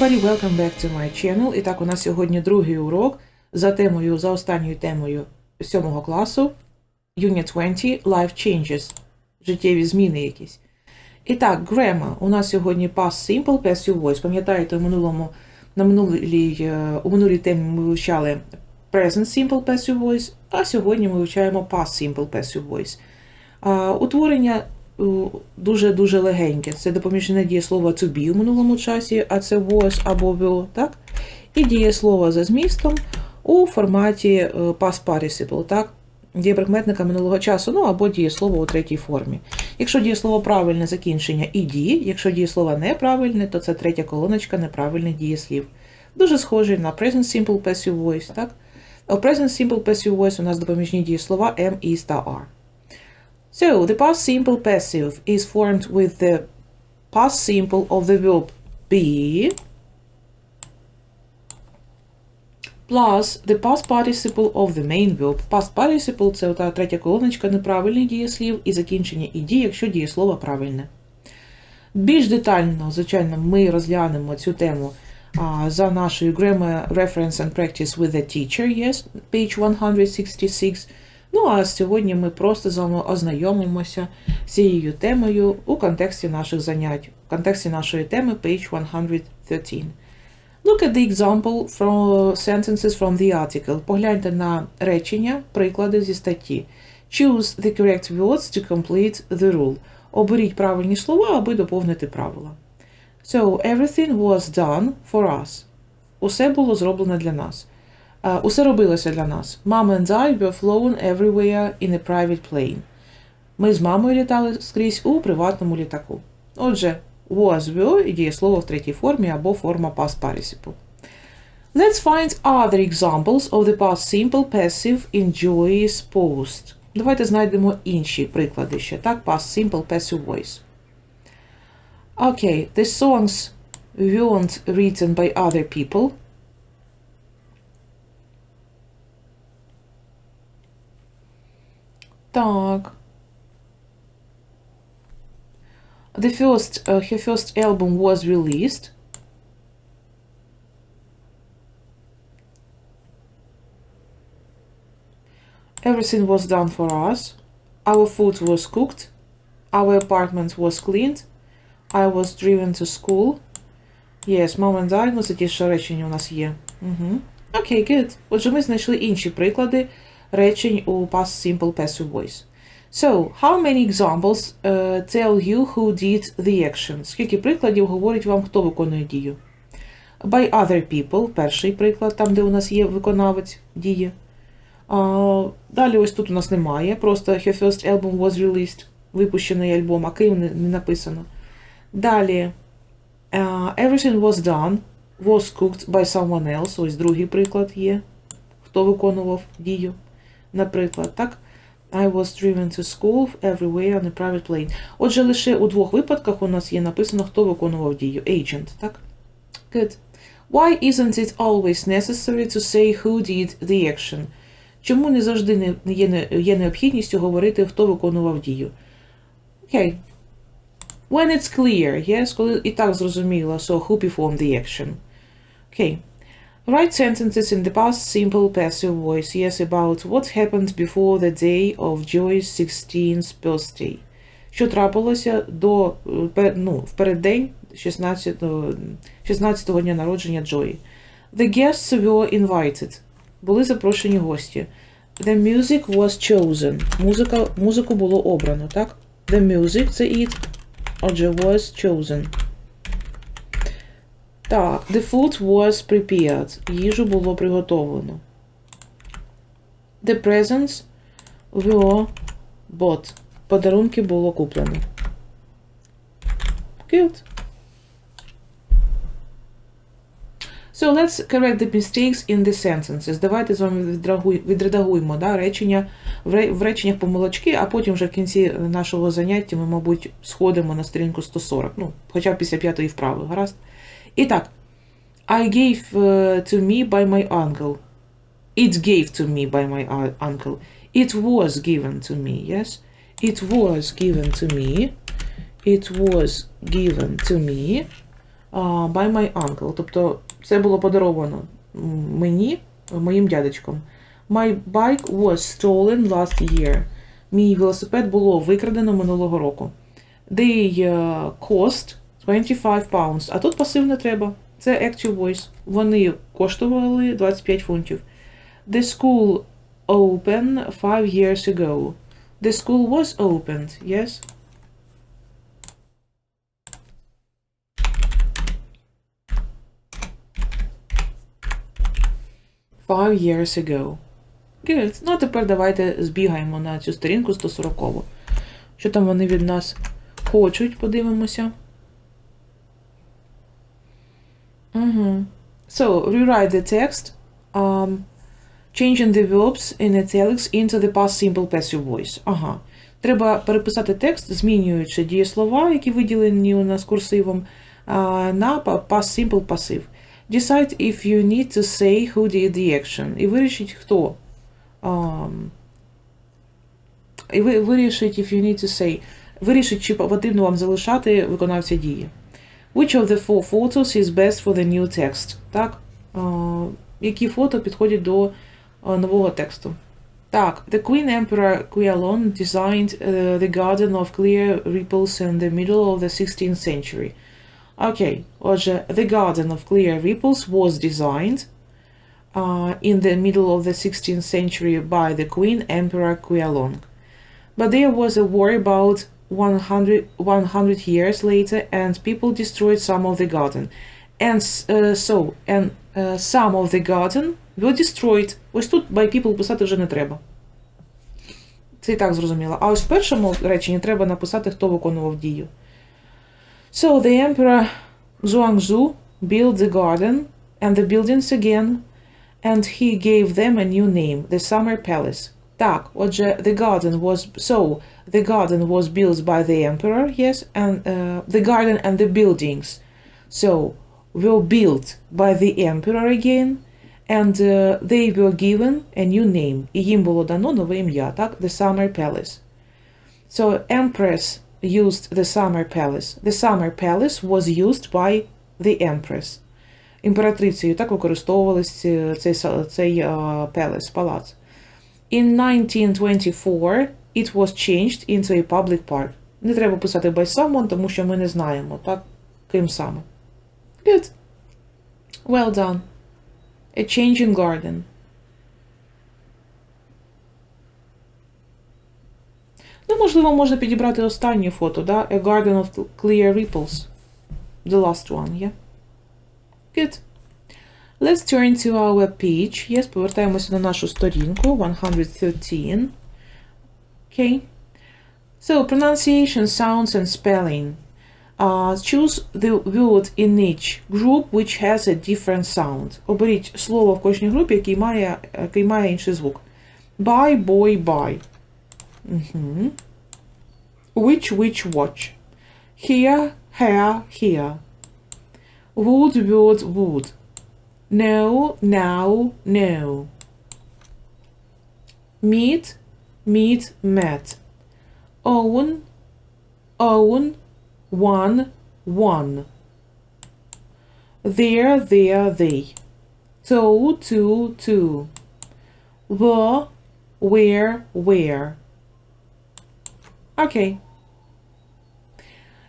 everybody, welcome back to my channel. І так, у нас сьогодні другий урок за темою, за останньою темою сьомого класу Unit 20 Life Changes. Життєві зміни якісь. І так, grammar. У нас сьогодні past simple, passive voice. Пам'ятаєте, в минулому, на минулій, е, у минулій темі ми вивчали present simple passive voice, а сьогодні ми вивчаємо past simple passive voice. Утворення дуже-дуже легеньке. Це допоміжне дієслово to be у минулому часі, а це was або will, так? І дієслово за змістом у форматі е, past participle, так? Дієприкметника минулого часу, ну або дієслово у третій формі. Якщо дієслово правильне закінчення і дії, якщо дієслово неправильне, то це третя колоночка неправильних дієслів. Дуже схожий на present simple passive voice, так? У present simple passive voice у нас допоміжні дієслова am, is та are. So, the past simple passive is formed with the past simple of the verb be plus the past participle of the main verb. Past participle – це та третя колоночка неправильних дієслів і закінчення іді, якщо дієслово правильне. Більш детально, звичайно, ми розглянемо цю тему а, за нашою Grammar Reference and Practice with a Teacher, yes, page 166. Ну а сьогодні ми просто з вами ознайомимося з цією темою у контексті наших занять, в контексті нашої теми page 113. Look at the example from sentences from the article. Погляньте на речення, приклади зі статті. Choose the correct words to complete the rule. Оберіть правильні слова, аби доповнити правила. So, everything was done for us. Усе було зроблено для нас. Uh, усе робилося для нас. Mom and I were flown everywhere in a private plane. Ми з мамою літали скрізь у приватному літаку. Отже, was were і дієслово в третій формі або форма past participle. Let's find other examples of the past simple passive in Joy's post. Давайте знайдемо інші приклади ще. Так, past simple passive voice. Okay, the songs weren't written by other people. Так. The first, uh, her first album was released. Everything was done for us. Our food was cooked. Our apartment was cleaned. I was driven to school. Yes, mom and I, ну це ті ж речення у нас є. Угу. Окей, okay, good. Отже, ми знайшли інші приклади Речень у past simple passive voice. So, how many examples uh, tell you who did the action? Скільки прикладів говорить вам, хто виконує дію? By other people, перший приклад, там, де у нас є виконавець дії. Uh, далі ось тут у нас немає. Просто her first album was released. Випущений альбом, а Київ не, не написано. Далі. Uh, everything was done. Was cooked by someone else. Ось другий приклад є. Хто виконував дію. Наприклад, так? I was driven to school everywhere on a private plane. Отже, лише у двох випадках у нас є написано, хто виконував дію. Agent, так? Good. Why isn't it always necessary to say who did the action? Чому не завжди не є, необхідністю говорити, хто виконував дію? Окей. Okay. When it's clear, yes, коли і так зрозуміло, so who performed the action. Окей. Okay. Write sentences in the past simple passive voice, yes, about what happened before the day of Joy's 16th birthday. Що трапилося до, ну, в переддень 16-го дня народження Джої. The guests were invited. Були запрошені гості. The music was chosen. Музика, музику було обрано, так? The music, це it. Отже, was chosen. Так, the food was prepared. Їжу було приготовлено. The presents were bought. Подарунки було куплено. Good. So let's correct the mistakes in the sentences. Давайте з вами відредагуємо да, речення, в реченнях помилочки, а потім вже в кінці нашого заняття ми, мабуть, сходимо на сторінку 140. Ну, хоча після п'ятої вправи, гаразд? І I gave uh, to me by my uncle. It gave to me by my uncle. It was given to me, yes? It was given to me. It was given to me uh, by my uncle. Тобто це було подаровано мені, моїм дядечком. My bike was stolen last year. Мій велосипед було викрадено минулого року. They uh, cost 25 pounds. А тут пасив не треба. Це active voice. Вони коштували 25 фунтів. The school opened five years ago. The school was opened, yes? Five years ago. Good. Ну, а тепер давайте збігаємо на цю сторінку 140. Що там вони від нас хочуть, подивимося. Угу. So, rewrite the text, um, changing the verbs in italics into the past simple passive voice. Ага. Треба переписати текст, змінюючи дієслова, які виділені у нас курсивом, на pa- past simple passive. Decide if you need to say who did the action. І вирішіть, хто. Um, і ви вирішить, if you need to say. Вирішить, чи потрібно вам залишати виконавця дії. Which of the four photos is best for the new text? Так? А, які фото підходять до а, нового тексту? Так, the Queen Emperor Qianlong designed uh, the garden of clear ripples in the middle of the 16th century. Окей, отже, the garden of clear ripples was designed uh, in the middle of the 16th century by the Queen Emperor Qianlong. But there was a war about 100, 100 years later, and people destroyed some of the garden. And uh, so, and uh, some of the garden were destroyed. Ось тут by people писати вже не треба. Це і так зрозуміло. А ось в першому реченні треба написати, хто виконував дію. So the emperor Zhuangzi built the garden and the buildings again, and he gave them a new name, the Summer Palace. Так, отже, the garden was so the garden was built by the emperor, yes, and uh, the garden and the buildings, so were built by the emperor again, and uh, they were given a new name. І їм було дано нове ім'я, так? The Summer Palace. So empress used the Summer Palace. The Summer Palace was used by the empress. Імператрицею так використовувались е, цей, са- цей uh, palace, палац. In 1924 it was changed into a public park. Не треба писати by someone, тому що ми не знаємо, так, ким саме. Good. Well done. A changing garden. Ну, можливо, можна підібрати останнє фото, да? A garden of clear ripples. The last one, yeah? Good. Let's turn to our page. Yes, повертаємося на нашу сторінку 113. Okay. So, pronunciation, sounds, and spelling. Uh, choose the word in each group which has a different sound. Оберіть слово в кожній групі, який має, який має інший звук. Buy, boy, buy. Мгм. Which, which, watch. Here, here, here. Would, would, would. No, now, no. Meet, meet, met. Own, own, one, one. There, there, they. Two, two, two. The, where, where. Okay.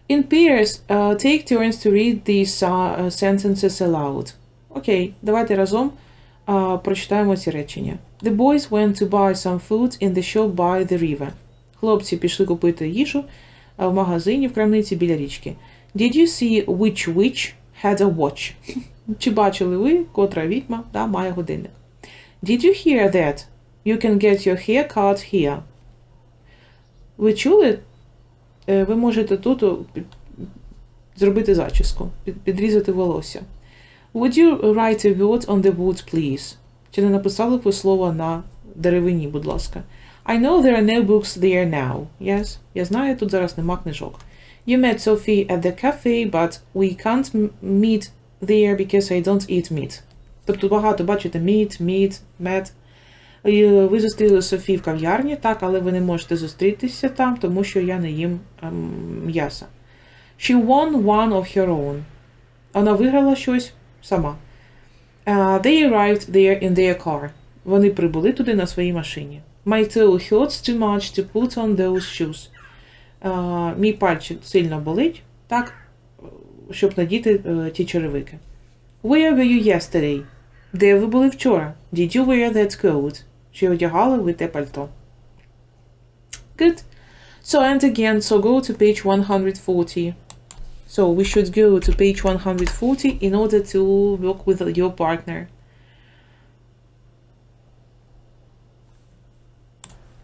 In pairs, uh, take turns to read these uh, sentences aloud. Окей, давайте разом uh, прочитаємо ці речення. The boys went to buy some food in the shop by the river. Хлопці пішли купити їжу в магазині в крамниці біля річки. Did you see which witch had a watch? Чи бачили ви, котра відьма да, має годинник? Did you hear that? You can get your hair cut here. Ви чули? Е, Ви можете тут зробити зачіску, підрізати волосся. Would you write a word on the wood, please? Чи не написали б ви слово на деревині, будь ласка? I know there are no books there now. Yes? Я знаю, тут зараз нема книжок. You met Sophie at the cafe, but we can't meet there because I don't eat meat. Тобто багато, бачите, meat, meat, met. І ви зустріли Софі в кав'ярні, так, але ви не можете зустрітися там, тому що я не їм ем, м'яса. She won one of her own. Вона виграла щось сама. Uh, they arrived there in their car. Вони прибули туди на своїй машині. My toe hurts too much to put on those shoes. Uh, мій пальчик сильно болить, так, щоб надіти е, ті черевики. Where were you yesterday? Де ви були вчора? Did you wear that coat? Чи одягали ви те пальто? Good. So and again, so go to page 140. So we should go to page 140 in order to work with your partner.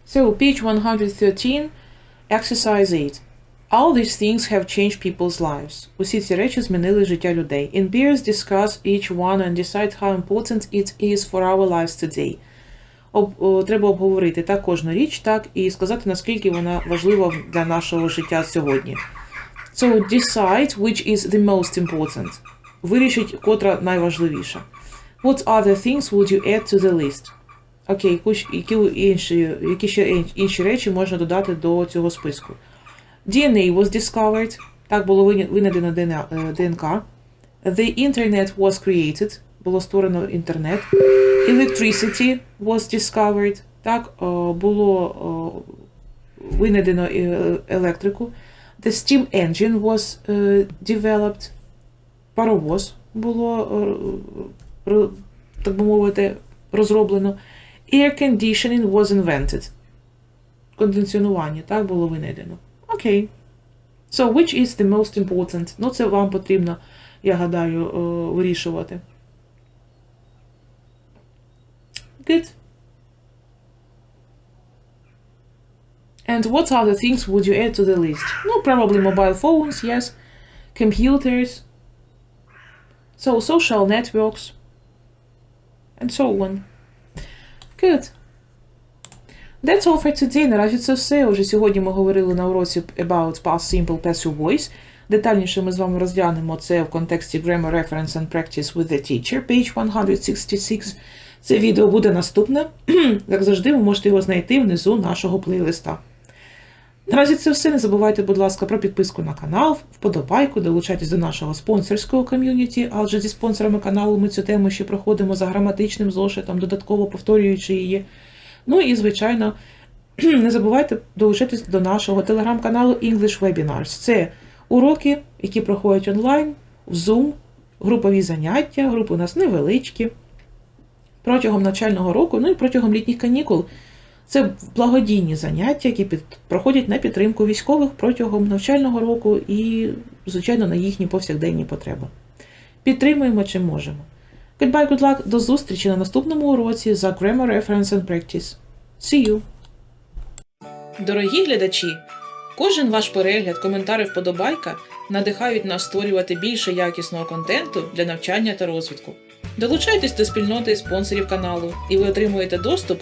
So page 113, exercise 8. All these things have changed people's lives. Усі ці речі змінили життя людей. In pairs discuss each one and decide how important it is for our lives today. Об, о, треба обговорити так кожну річ, так і сказати, наскільки вона важлива для нашого життя сьогодні. So decide which is the most important. Вирішіть, котра найважливіша. What other things would you add to the list? Окей, які, які ще інші речі можна додати до цього списку? DNA was discovered. Так було винайдено е, ДНК. The internet was created. Було створено інтернет. Electricity was discovered. Так, е, було е, винайдено е, електрику. The steam engine was е, developed. Паровоз було, е, так би мовити, розроблено. Air conditioning was invented. Кондиціонування, так, було винайдено. Окей. So, which is the most important? Ну, це вам потрібно, я гадаю, е, вирішувати. Good. And what other things would you add to the list? No, probably mobile phones, yes. Computers. So, social networks. And so on. Good. That's all for today. Наразі це все. Уже сьогодні ми говорили на уроці about past simple passive voice. Детальніше ми з вами розглянемо це в контексті Grammar Reference and Practice with the Teacher, page 166. Це відео буде наступне. Як завжди, ви можете його знайти внизу нашого плейлиста. Наразі це все. Не забувайте, будь ласка, про підписку на канал, вподобайку, долучайтесь до нашого спонсорського ком'юніті, адже зі спонсорами каналу ми цю тему ще проходимо за граматичним зошитом, додатково повторюючи її. Ну і, звичайно, не забувайте долучитись до нашого телеграм-каналу English Webinars. Це уроки, які проходять онлайн, в Zoom, групові заняття, групи у нас невеличкі. Протягом навчального року, ну і протягом літніх канікул. Це благодійні заняття, які під, проходять на підтримку військових протягом навчального року і, звичайно, на їхні повсякденні потреби. Підтримуємо чим можемо. Goodbye, good luck, до зустрічі на наступному уроці за Grammar Reference and Practice. See you! Дорогі глядачі! Кожен ваш перегляд, коментар і вподобайка надихають нас створювати більше якісного контенту для навчання та розвитку. Долучайтесь до спільноти спонсорів каналу, і ви отримуєте доступ